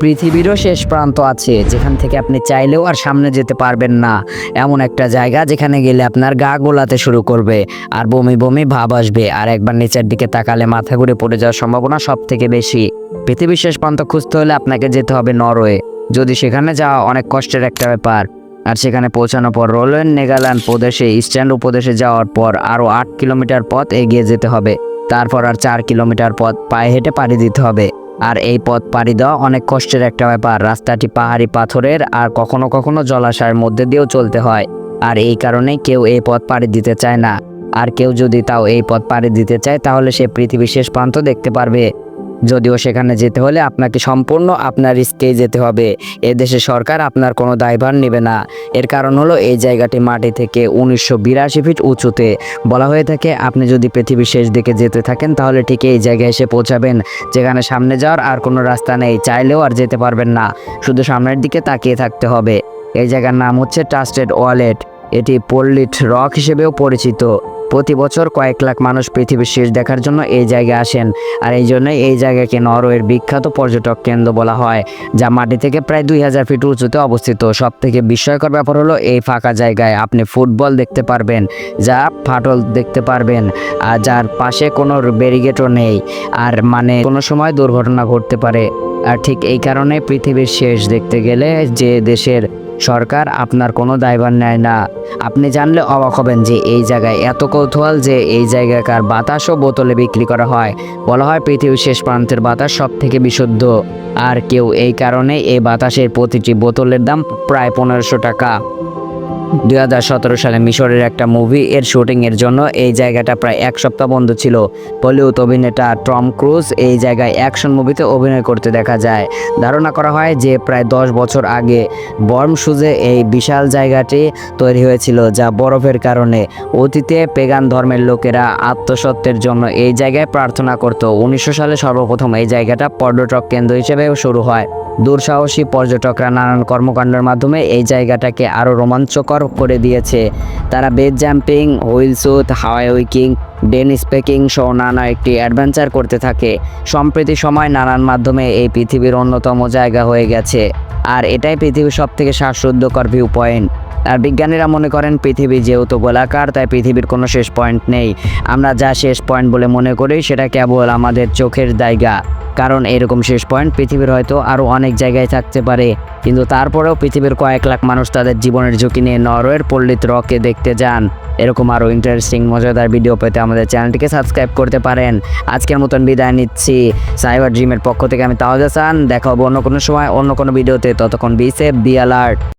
পৃথিবীরও শেষ প্রান্ত আছে, যেখান থেকে আপনি চাইলেও আর সামনে যেতে পারবেন না। এমন একটা জায়গা যেখানে গেলে আপনার গা গোলাতে শুরু করবে, আর বমি বমি ভাব আসবে, আর একবার নিচের দিকে তাকালে মাথা ঘুরে পড়ে যাওয়ার সম্ভাবনা সব থেকে বেশি। পৃথিবীর শেষ প্রান্ত খুঁজতে হলে আপনাকে যেতে হবে নরওয়ে। যদি সেখানে যাওয়া অনেক কষ্টের একটা ব্যাপার, আর সেখানে পৌঁছানোর পর রোলেন নেগাল্যান্ড প্রদেশে ইস্টার্ন উপদেশে যাওয়ার পর আরও আট কিলোমিটার পথ এগিয়ে যেতে হবে। তারপর আর চার কিলোমিটার পথ পায়ে হেঁটে পাড়ি দিতে হবে। আর এই পথ পাড়ি দেওয়া অনেক কষ্টের একটা ব্যাপার। রাস্তাটি পাহাড়ি পাথরের আর কখনো কখনো জলাশয়ের মধ্যে দিয়েও চলতে হয়। আর এই কারণে কেউ এই পথ পাড়ি দিতে চায় না। আর কেউ যদি তাও এই পথ পাড়ি দিতে চায়, তাহলে সে পৃথিবীর শেষ প্রান্ত দেখতে পারবে। যদিও সেখানে যেতে হলে আপনাকে সম্পূর্ণ আপনার রিস্কেই যেতে হবে। এ দেশে সরকার আপনার কোনো দায়ভার নেবে না। এর কারণ হলো এই জায়গাটি মাটি থেকে উনিশশো বিরাশি ফিট উঁচুতে। বলা হয়ে থাকে, আপনি যদি পৃথিবীর শেষ দিকে যেতে থাকেন, তাহলে ঠিক এই জায়গায় এসে পৌঁছাবেন, যেখানে সামনে যাওয়ার আর কোনো রাস্তা নেই। চাইলেও আর যেতে পারবেন না। শুধু সামনের দিকে তাকিয়ে থাকতে হবে। এই জায়গার নাম হচ্ছে ট্রাস্টেড ওয়ালেট এটি পল্লিট রক হিসেবেও পরিচিত। প্রতি বছর কয়েক লাখ মানুষ পৃথিবীর শেষ দেখার জন্য এই জায়গায় আসেন। আর এই জন্যই এই জায়গাকে নরওয়ের বিখ্যাত পর্যটক কেন্দ্র বলা হয়, যা মাটি থেকে প্রায় দুই হাজার ফিট উঁচুতে অবস্থিত। সব থেকে বিস্ময়কর ব্যাপার হলো এই ফাঁকা জায়গায় আপনি ফুটবল দেখতে পারবেন, যা ফাটল দেখতে পারবেন, আর যার পাশে কোনো ব্যারিগেটও নেই, আর মানে কোনো সময় দুর্ঘটনা ঘটতে পারে। আর ঠিক এই কারণে পৃথিবীর শেষ দেখতে গেলে যে দেশের সরকার আপনার কোনো দায়ভার নেয় না। আপনি জানলে অবাক হবেন যে এই জায়গায় এত কৌতূহল যে এই জায়গাকার বাতাসও বোতলে বিক্রি করা হয়। বলা হয় পৃথিবীর শেষ প্রান্তের বাতাস সব থেকে বিশুদ্ধ। আর কেউ এই কারণে এই বাতাসের প্রতিটি বোতলের দাম প্রায় পনেরোশো টাকা। দুই হাজার সতেরো সালে মিশরের একটা মুভি এর শুটিং এর জন্য এই জায়গাটা প্রায় এক সপ্তাহ বন্ধ ছিল। বলিউড অভিনেতা টম ক্রুজ এই জায়গায় অ্যাকশন মুভিতে অভিনয় করতে দেখা যায়। ধারণা করা হয় যে প্রায় দশ বছর আগে বর্ম সুজে এই বিশাল জায়গাটি তৈরি হয়েছিল, যা বরফের কারণে। অতীতে পেগান ধর্মের লোকেরা আত্মসত্ত্বের জন্য এই জায়গায় প্রার্থনা করত। উনিশশো সালে সর্বপ্রথম এই জায়গাটা পর্যটক কেন্দ্র হিসেবেও শুরু হয়। দুঃসাহসী পর্যটকরা নানান কর্মকাণ্ডের মাধ্যমে এই জায়গাটাকে আরও রোমাঞ্চকর করে দিয়েছে। তারা বেজ জাম্পিং, হুইল সুট হাওয়াই উইকিং ডেন স্পেকিং সহ নানা একটি অ্যাডভেঞ্চার করতে থাকে। সম্প্রতি সময় নানান মাধ্যমে এই পৃথিবীর অন্যতম জায়গা হয়ে গেছে। আর এটাই পৃথিবীর সব থেকে শ্বাসরুদ্ধকর ভিউ পয়েন্ট আর বিজ্ঞানীরা মনে করেন, পৃথিবী যেহেতু গোলাকার, তাই পৃথিবীর কোনো শেষ পয়েন্ট নেই। আমরা যা শেষ পয়েন্ট বলে মনে করি, সেটা কেবল আমাদের চোখের জায়গা। কারণ এরকম শেষ পয়েন্ট পৃথিবীর হয়তো আরও অনেক জায়গায় থাকতে পারে। কিন্তু তারপরেও পৃথিবীর কয়েক লাখ মানুষ তাদের জীবনের ঝুঁকি নিয়ে নরওয়ের পল্লিত রকে দেখতে যান। এরকম আরও ইন্টারেস্টিং মজাদার ভিডিও পেতে আমাদের চ্যানেলটিকে সাবস্ক্রাইব করতে পারেন। আজকের মতন বিদায় নিচ্ছি। সাইবার ড্রিমের পক্ষ থেকে আমি তাহলে চান দেখা হব অন্য কোনো সময়, অন্য কোনো ভিডিওতে ততক্ষণ বি সেফ বি অ্যালার্ট